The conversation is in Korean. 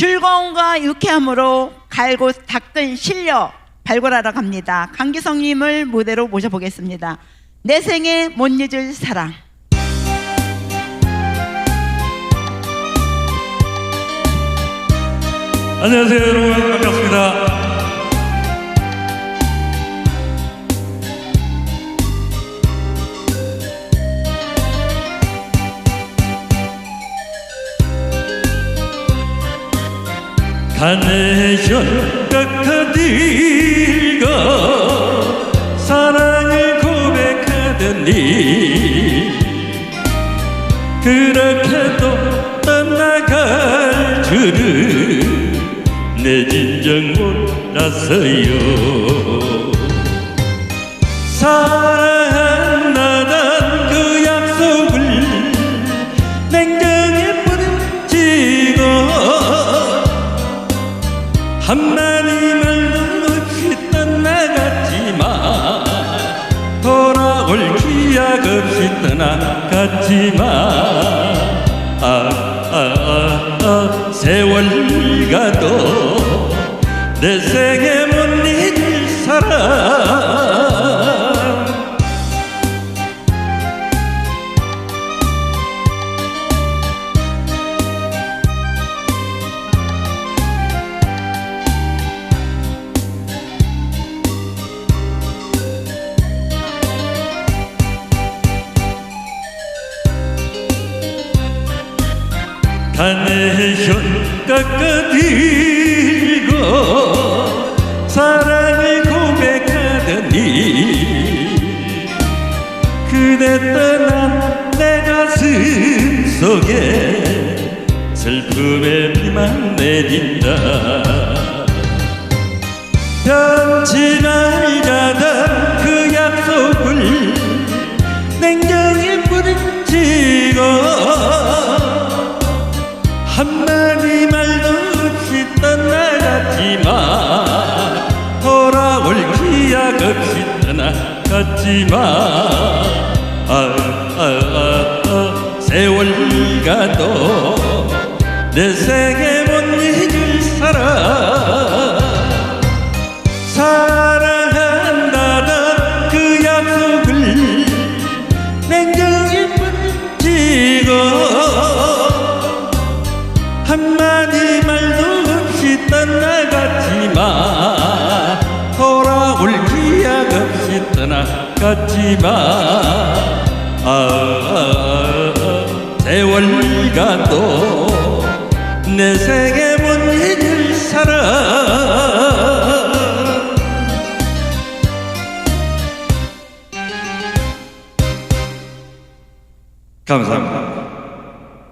즐거움과 유쾌함으로 갈고 닦은 실력 발굴하러 갑니다. 강기성님을 무대로 모셔보겠습니다. 내 생에 못 잊을 사랑. 안녕하세요 여러분 반갑습니다 가네션 깎아들고 사랑을 고백하더니. 그렇게도 떠나갈 줄은 내 진정 몰랐어요. 사랑 한마디 말도 없이 떠나갔지만 돌아올 기약 없이 떠나갔지만 아, 아, 아, 아, 세월 가도 내 생에 못 잊을 사람 카네이션 깎아들고 사랑을 고백하더니 그대 떠난 내 가슴 속에 슬픔의 비만 내린다. 변치 말자던 떠나갔지만 아, 아, 아, 아, 세월 가도 내 생에 떠나갔지만 아, 아, 아, 세월 가도 내 생에 못 잊을 사람 감사합니다.